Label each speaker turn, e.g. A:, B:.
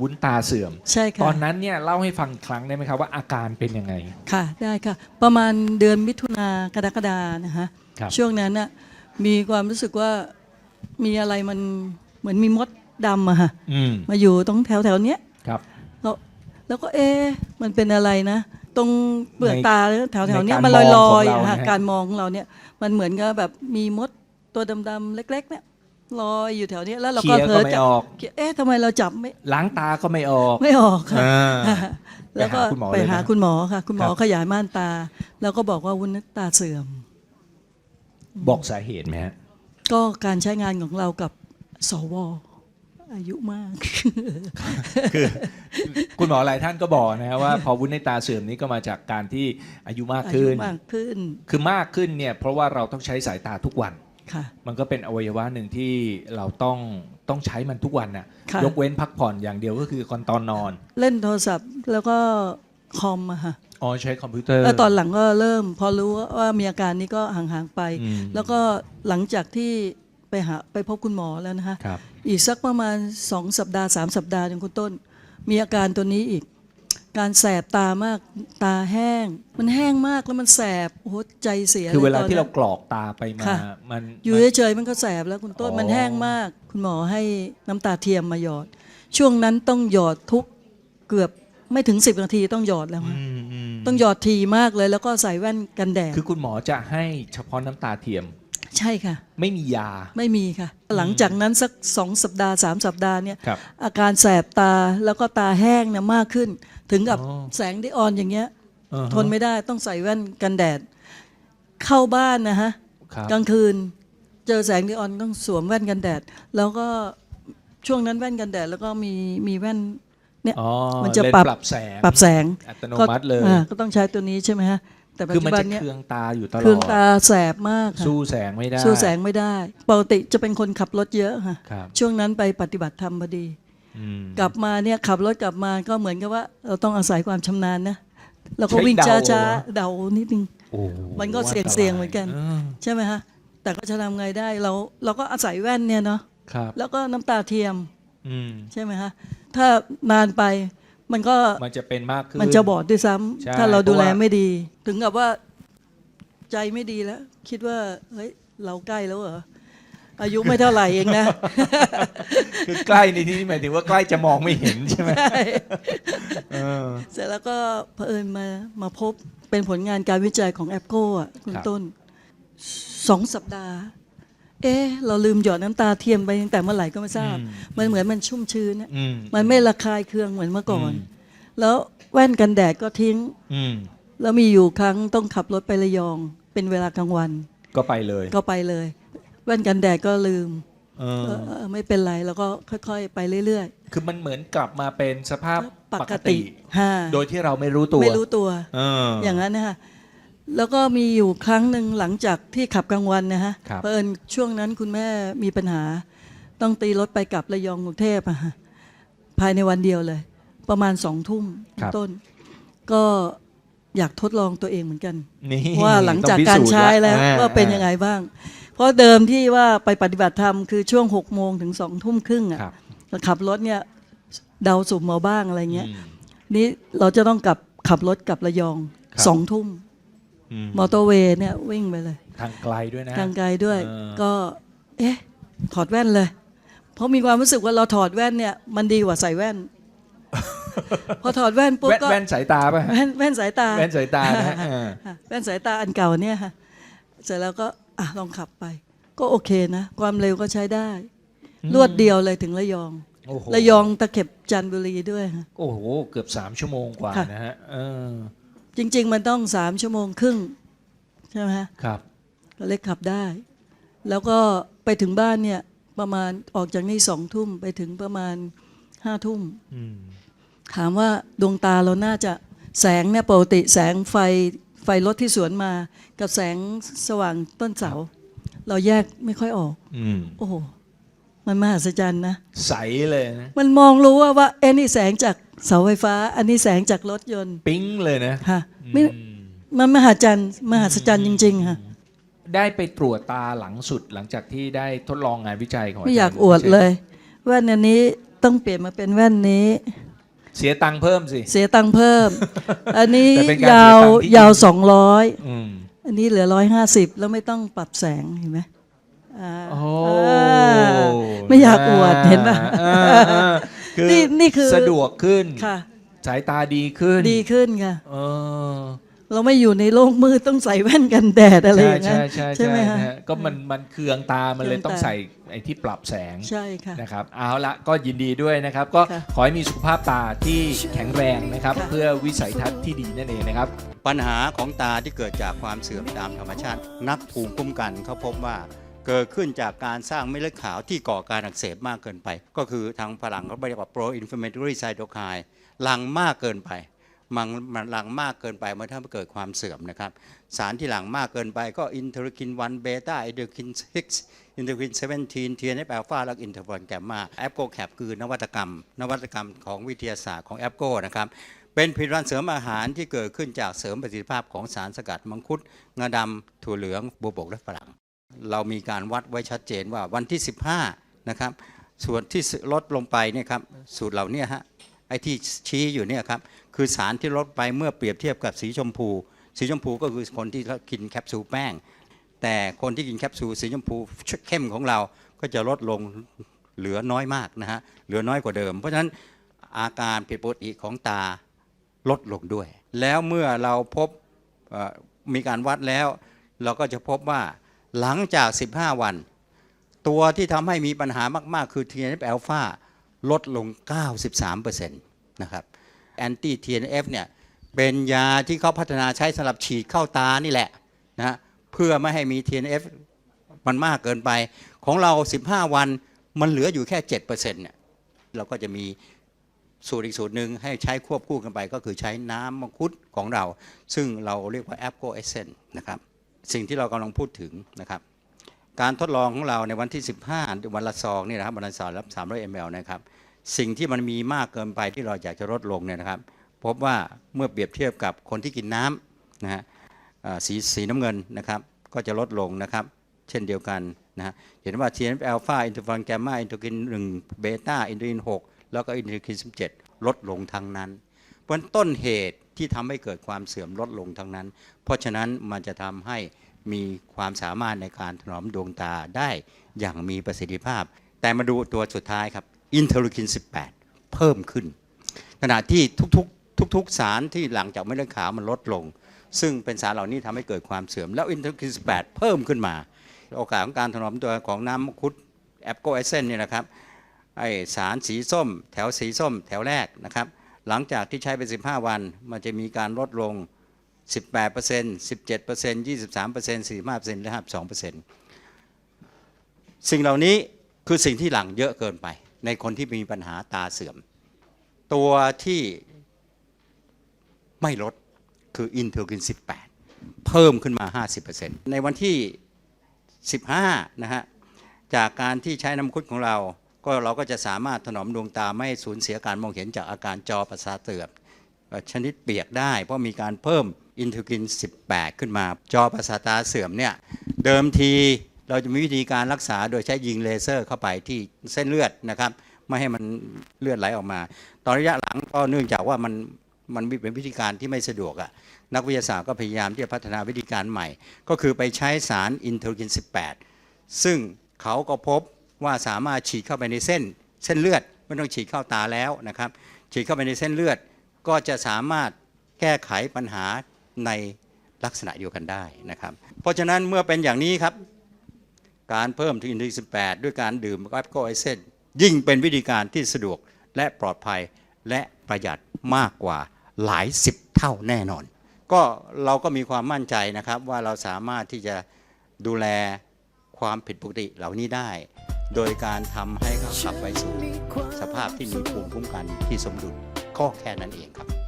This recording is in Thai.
A: วุ้นตาเสื่อม
B: ใช่ค่ะ
A: ตอนนั้นเนี่ยเล่าให้ฟังอีกครั้งได้ไหมครับว่าอาการเป็นยังไง
B: ค่ะได้ค่ะ ประมาณเดือนมิถุนากรกฎานะคะ
A: ครับ
B: ช่วงนั้นน่ะมีความรู้สึกว่ามีอะไรมันเหมือนมีมดดำอะค่ะ
A: อืม
B: มาอยู่ตรงแถวแถวๆเนี้ย
A: ครับ
B: แล้วแล้วก็เอ๊ะมันเป็นอะไรนะ ตรงเปลือก
A: ใน
B: ตาแถวแถวๆเนี้ย
A: ในการ
B: มันลอย
A: ม
B: ล
A: องของ
B: อย
A: เรา
B: อะค่ะ
A: นะฮะ
B: การมองของเราเนี่ยมันเหมือนกับแบบมีมดตัวดำๆเล็ก ๆ เนี่ย ลอยอยู่แถวเนี้ยแล้วเรา
A: เคลี
B: ก็
A: ยร์
B: เผล
A: ก็
B: อ
A: ไม่
B: จับ
A: ออก
B: เอ๊ะทำไมเราจับไม่
A: ล้างตาก็ไม่ออก
B: ไม่ออกค่ะ
A: อ่า
B: แล้วก็
A: ไป
B: ไป
A: หา
B: หา
A: คุ
B: คุณณ
A: ห
B: ห
A: ม
B: ม
A: อ
B: อค่ะ คุณหมอ
A: ครับ
B: ขยายม่านตา แล้วก็บอกว่าวุ้นตาเสื่อม
A: บอกสาเหตุไหมฮะ
B: ก็การใช้งานของเรากับสวอายุมาก
A: คือ คุณหมอหลายท่านก็บอกนะฮะว่า พอวุ้นในตาเสื่อมนี้ก็มาจากการที่อายุมาก
B: อายุ
A: ขึ้น
B: มากขึ้น
A: คือมากขึ้นเนี่ยเพราะว่าเราต้องใช้สายตาทุกวัน
B: ค่ะ
A: มันก็เป็นอวัยวะหนึ่งที่เราต้องต้องใช้มันทุกวันน่ะ
B: ค่ะ
A: ยกเว้นพักผ่อนอย่างเดียวก็คือก่อนตอนนอน
B: เล่นโทรศัพท์แล้วก็คอมอะค่ะ
A: อ๋อใช้คอมพิวเตอร์
B: แล้วตอนหลังก็เริ่ม พอรู้ว่ามีอาการนี้ก็ห่างๆไป
A: อืม
B: แล้วก็หลังจากที่ไปหาไปพบคุณหมอแล้วนะคะ
A: ครับ
B: อีกสักประมาณสองสัปดาห์สามสัปดาห์อย่างคุณต้น มีอาการตัวนี้อีก การแสบตามากตาแห้ง มันแห้งมากแล้วมันแสบโอ้โหใจเสีย
A: คือเวลา
B: ตน
A: ที่
B: นั้น
A: เรากรอกตาไปมา
B: ค่ะ
A: มัน
B: อยู่
A: มัน
B: เฉยๆมันก็แสบแล้วคุณต้น
A: อ๋อ
B: มันแห้งมาก คุณหมอให้น้ำตาเทียมมาหยอด ช่วงนั้นต้องหยอดทุกเกือบไม่ถึง10นาทีต้องหยอดแล้ว
A: อื
B: ค่ะ
A: มอืม
B: ต้องหยอดทีมากเลยแล้วก็ใส่แว่นกันแดด
A: คือคุณหมอจะให้เฉพาะน้ำตาเทียม
B: ใช่ค่ะ
A: ไม่มียา
B: ไม่มีค่ะ หลังจากนั้นสักสองสัปดาห์สามสัปดาห์เนี่ย
A: ครับ
B: อาการแสบตาแล้วก็ตาแห้งเนี่ยมากขึ้น ถึงกับ
A: อ๋อ
B: แสงที่ออนอย่างเงี้ย
A: อ่าฮะ
B: ทนไม่ได้ต้องใส่แว่นกันแดด เข้าบ้านนะฮะ
A: ครับ
B: กลางคืนเจอแสงที่ออนต้องสวมแว่นกันแดด แล้วก็ช่วงนั้นแว่นกันแดด แล้วก็มีมีแว่นเนี่ย
A: อ๋อ
B: มันจะ
A: เลน
B: ปรับ
A: ปรับแสง
B: ปรับแสง
A: อัตโน
B: ก็
A: มัติเลย
B: อ่าก็ต้องใช้ตัวนี้ใช่ไหมฮะ แต่ปัจ
A: คือ
B: จุ
A: มัน
B: บัน
A: จะ
B: เนี่ย
A: เคืองตาอยู่ตลอด
B: เครื่องตาแสบมากค่ะ
A: สู้แสงไม่ได้
B: สู้แสงไม่ได้ ปกติจะเป็นคนขับรถเยอะค่ะ
A: ครับ
B: ช่วงนั้นไปปฏิบัติธรรมพอดี
A: อืม
B: กลับมาเนี่ยขับรถกลับมาก็เหมือนกับว่า เราต้องอาศัยความชำนาญนะเราก็
A: ใช้
B: วิ่ง
A: เดา
B: ช้า
A: เหรอ
B: ๆเดานิดนึง
A: โอ้
B: มันก็
A: ว่า
B: เสี่ยง
A: ตรา
B: เสี่ยงเหมือนกันาใช่ไหมฮะแต่ก็จะทำไงได้เราเราก็อาศัยแว่นเนี่ยเนาะ
A: ครับ
B: แล้วก็น้ำตาเทียม
A: อืม
B: ใช่ไหมฮะถ้านานไปมันก็
A: มันจะเป็นมากขึ้น
B: มันจะบอดด้วยซ้ำ
A: ใช่
B: ถ้าเราดูแล
A: เพราะว่า
B: ไม่ดี ถึงกับว่าใจไม่ดีแล้ว คิดว่าเฮ้ยเราใกล้แล้วเหรอ อายุไม่เท่าไหร่เองนะ
A: คือใกล้ในที่นี้หมายถึงว่าใกล้จะมองไม่เห็นใช่ไหมเออ
B: เสร็จแล้วก็เผอิญมามาพบเป็นผลงานการวิจัยของแอปโก้อะคุณ
A: ครับ
B: ต้นสองสัปดาห์ เอ๊ะ เราลืมหยอดน้ำตาเทียมไปตั้งแต่เมื่อไหร่ก็ไม่ทราบ มันเหมือนมันชุ่มชื้นอะ
A: อืม
B: มันไม่ระคายเคืองเหมือนเมื่อก่อน
A: อืม
B: แล้วแว่นกันแดดก็ทิ้ง
A: อืม
B: แล้วมีอยู่ครั้งต้องขับรถไประยอง เป็นเวลากลางวัน
A: ก็ไปเลย
B: ก็ไปเลย แว่นกันแดดก็ลืม
A: เออ
B: เออเออไม่เป็นไรแล้วก็ค่อย ๆ ไปเรื่อย
A: คือมันเหมือนกลับมาเป็นสภาพ
B: ๆ
A: ปกติ
B: ฮะ
A: โดยที่เราไม่รู้ตัว
B: ไม่รู้ตัว
A: เออ
B: อย่างนั้นนะคะแล้วก็มีอยู่ครั้งหนึ่งหลังจากที่ขับกลางวันนะฮะ
A: ครับ
B: เพราะเอิญช่วงนั้นคุณแม่มีปัญหา ต้องตีรถไปกลับระยองกรุงเทพอะฮะภายในวันเดียวเลย ประมาณสองทุ่มต้น ก็อยากทดลองตัวเองเหมือนกัน
A: นี่
B: ว่าหลังจาก
A: ต้องพิ
B: การ
A: สูจน์
B: ใช้แล้ว
A: อ่
B: ว่าเป็นยังไงบ้าง เพราะเดิมที่ว่าไปปฏิบัติธรรมคือช่วงหกโมงถึงสองทุ่มครึ่งอะ
A: ครับ
B: ขับรถเนี่ยเดาสุ่มมาบ้างอะไรเงี้ย
A: อืม
B: นี่เราจะต้องกลับขับรถกลับระยอง
A: ครับ
B: สองทุ่ม
A: อืม
B: มอเตอร์เวย์เนี่ยวิ่งไปเลย
A: ทางไกลด้วยนะ
B: ทางไกลด้วย
A: เออ
B: ก็ เอ๊ะ ถอดแว่นเลย เพราะมีความรู้สึกว่าเราถอดแว่นเนี่ย มันดีกว่าใส่แว่น พอถอดแว่นปุ๊บ
A: แว่น
B: ก็
A: แว่นสายตาป่ะฮะ
B: แว่นแว่นสายตา
A: แว่นสายตานะเออ
B: ค่ะแว่นสายตาอันเก่าเนี่ยค่ะ เสร็จแล้วก็ อะลองขับไป ก็โอเคนะ ความเร็วก็ใช้ได้ รวดเดียวเลยถึงระยอง
A: โอ้โห
B: ระยองตะเข็บจันทบุรีด้วยค่ะ
A: โอ้โห เกือบสามชั่วโมงกว่า
B: ค่ะ
A: นะฮะเออ
B: จริง ๆ มันต้องสามชั่วโมงครึ่งใช่ไหมฮะ
A: ครับ
B: ก็เล็กขับได้ แล้วก็ไปถึงบ้านเนี่ยประมาณออกจากนี่สองทุ่มไปถึงประมาณห้าทุ่ม
A: อืม
B: ถามว่าดวงตาเราน่าจะแสงเนี่ยปกติแสงไฟ ไฟรถที่สวนมากับแสงสว่างต้นเสา เราแยกไม่ค่อยออก
A: อืม
B: โอ้โหมันมหัศจรรย์นะ
A: ใสเลยนะ
B: มันมองรู้ว่าว่าเอ้นี่แสงจากเสาไฟฟ้า อันนี้แสงจากรถยนต์
A: ปิ๊งเลยนะ
B: ค่ะไม่
A: อืม
B: มันมหัศจรรย์มหัศจรรย์จริงๆค่ะ
A: ได้ไปตรวจตาหลังสุดหลังจากที่ได้ทดลองงานวิจัยของ
B: ไม่อยาก
A: จร
B: อวดเลยว่าอันนี้ต้องเปลี่ยนมาเป็นแว่นนี้
A: เสียตังค์เพิ่มสิ
B: เสียตังค์เพิ่ม อันนี้
A: แต่เป็นการ
B: ยาว
A: เสียตังค์ที่
B: ยาวสองร้อย
A: อืม
B: อันนี้เหลือร้อยห้าสิบแล้วไม่ต้องปรับแสงเห็นไหมอ่า
A: โอ้
B: อ่าไม่อยากอวดเห็นป่ะ
A: อ่าอ่าคือ
B: นี่นี่คือ
A: สะดวกขึ้น
B: ค่ะ
A: สายตาดีขึ้น
B: ดีขึ้นค่ะ
A: เออ
B: เราไม่อยู่ในโลกมืดต้องใส่แว่นกันแดดอะไรอ
A: ใช่
B: ย่างนั้
A: ใช่
B: น
A: ใช่
B: ใช่ไหม
A: ใช่
B: คะ
A: นะฮะก็มันมันเคืองตามันเลย
B: เคืองตา
A: ต้องใส่ไอ้ที่ปรับแสง
B: ใช่ค่ะ
A: นะครับเอาละก็ยินดีด้วยนะครับ ก็
B: ค่ะ
A: ขอให้มีสุขภาพตาที่แข็งแรงนะครับ
B: ค่ะ
A: เพื่อวิสัยทัศน์ที่ดีนั่นเองนะครับ
C: ปัญหาของตาที่เกิดจากความเสื่อมตามธรรมชาติ นักภูมิคุ้มกันเขาพบว่าเกิดขึ้นจากการสร้างเม็ดเลือดขาวที่ก่อการอักเสบมากเกินไป ก็คือทางฝรั่งเขาเรียกว่า pro inflammatory cytokine หลังมากเกินไป มันหลังมากเกินไปมันทำให้เกิดความเสื่อมนะครับ สารที่หลังมากเกินไปก็อินเทอร์คิน1เบต้าอินเทอร์คิน6อินเทอร์คิน17 TNF อัลฟาและอินเทอร์ฟอนแกมมาแอปโกแคปคือนวัตกรรม นวัตกรรมของวิทยาศาสตร์ของแอปโกนะครับเป็นผลิตภัณฑ์เสริมอาหารที่เกิดขึ้นจากเสริมประสิทธิภาพของสารสกัดมังคุดงาดำถั่วเหลืองบัวบกและฝรั่งเรามีการวัดไว้ชัดเจนว่าวันที่ 15นะครับส่วนที่ลดลงไปเนี่ยครับสูตรเหล่านี้ฮะไอ้ที่ชี้อยู่เนี่ยครับ คือสารที่ลดไปเมื่อเปรียบเทียบกับสีชมพู สีชมพูก็คือคนที่กินแคปซูลแป้ง แต่คนที่กินแคปซูลสีชมพูเข้มของเราก็จะลดลงเหลือน้อยมากนะฮะเหลือน้อยกว่าเดิม เพราะฉะนั้นอาการผิดปกติของตาลดลงด้วย แล้วเมื่อเราพบมีการวัดแล้ว เราก็จะพบว่าหลังจาก 15 วัน ตัวที่ทำให้มีปัญหามาก ๆ คือ TNF อ l p h a ลดลง 93%นะครับ แอนตี้ TNF เนี่ยเป็นยาที่เขาพัฒนาใช้สำหรับฉีดเข้าตานี่แหละนะเพื่อไม่ให้มี TNF มันมากเกินไป ของเรา 15 วันมันเหลืออยู่แค่ 7%เนี่ยเราก็จะมีสูตรอีกสูตรหนึ่งให้ใช้ควบคู่กันไป ก็คือใช้น้ำมังคุดของเรา ซึ่งเราเรียกว่าแอปโกเอเซนนะครับสิ่งที่เรากำลังพูดถึงนะครับ การทดลองของเราในวันที่ 15 วันละซองนี่นะครับวันละซองรับ300 ml นะครับ สิ่งที่มันมีมากเกินไปที่เราอยากจะลดลงเนี่ยนะครับ พบว่าเมื่อเปรียบเทียบกับคนที่กินน้ำนะฮะสีสีน้ำเงินนะครับ ก็จะลดลงนะครับ เช่นเดียวกันนะฮะเห็นว่า TNF อ l p h a อินเทอร์ฟอนแกมมาอินเทอร์กิน1เบต้าอินเทอร์กิน6แล้วก็อินเทอร์กิน17 ลดลงทั้งนั้น เพราะนั้นต้นเหตุที่ทำให้เกิดความเสื่อมลดลงทั้งนั้น เพราะฉะนั้นมันจะทำให้มีความสามารถในการถนอมดวงตาได้อย่างมีประสิทธิภาพ แต่มาดูตัวสุดท้ายครับ อินเทอร์คิน 18 เพิ่มขึ้น ขณะที่ทุกๆทุกๆสารที่หลังจากเม็ดเลือดขาวมันลดลง ซึ่งเป็นสารเหล่านี้ทำให้เกิดความเสื่อม แล้วอินเทอร์คิน 18 เพิ่มขึ้นมา โอกาสของการถนอมตัวของน้ำมังคุดแอปโกเอเซนเนี่ยนะครับไอสารสีส้ม แถวสีส้ม แถวแรกนะครับหลังจากที่ใช้ไป 15 วัน มันจะมีการลดลง 18% 17% 23% 45%และ52%สิ่งเหล่านี้คือสิ่งที่หลังเยอะเกินไป ในคนที่มีปัญหาตาเสื่อม ตัวที่ไม่ลดคืออินเทอร์กิน 18 เพิ่มขึ้นมา 50%ในวันที่ 15 นะฮะ จากการที่ใช้น้ำคุดของเรา ก็เราก็จะสามารถถนอมดวงตาไม่สูญเสียการมองเห็นจากอาการจอประสาทเสื่อมชนิดเปียกได้ เพราะมีการเพิ่มอินเทอร์กิน 18 ขึ้นมา จอประสาทตาเสื่อมเนี่ย เดิมที เราจะมีวิธีการรักษาโดยใช้ยิงเลเซอร์เข้าไปที่เส้นเลือดนะครับ ไม่ให้มันเลือดไหลออกมา ตอนระยะหลังก็เนื่องจากว่ามันมันเป็นวิธีการที่ไม่สะดวกอะนักวิทยาศาสตร์ก็พยายามที่จะพัฒนาวิธีการใหม่ ก็คือไปใช้สารอินเทอร์กิน 18 ซึ่งเขาก็พบว่าสามารถฉีดเข้าไปในเส้น เส้นเลือดไม่ต้องฉีดเข้าตาแล้วนะครับ ฉีดเข้าไปในเส้นเลือดก็จะสามารถแก้ไขปัญหาในลักษณะเดียวกันได้นะครับ เพราะฉะนั้นเมื่อเป็นอย่างนี้ครับ การเพิ่มที่อินทรีย์18 ด้วยการดื่มแอปโกไอเซนยิ่งเป็นวิธีการที่สะดวกและปลอดภัยและประหยัดมากกว่าหลายสิบเท่าแน่นอน ก็เราก็มีความมั่นใจนะครับว่าเราสามารถที่จะดูแลความผิดปกติเหล่านี้ได้ โดยการทำให้เขากลับไปสู่สภาพที่มีภูมิคุ้มกันที่สมดุลก็แค่นั้นเองครับ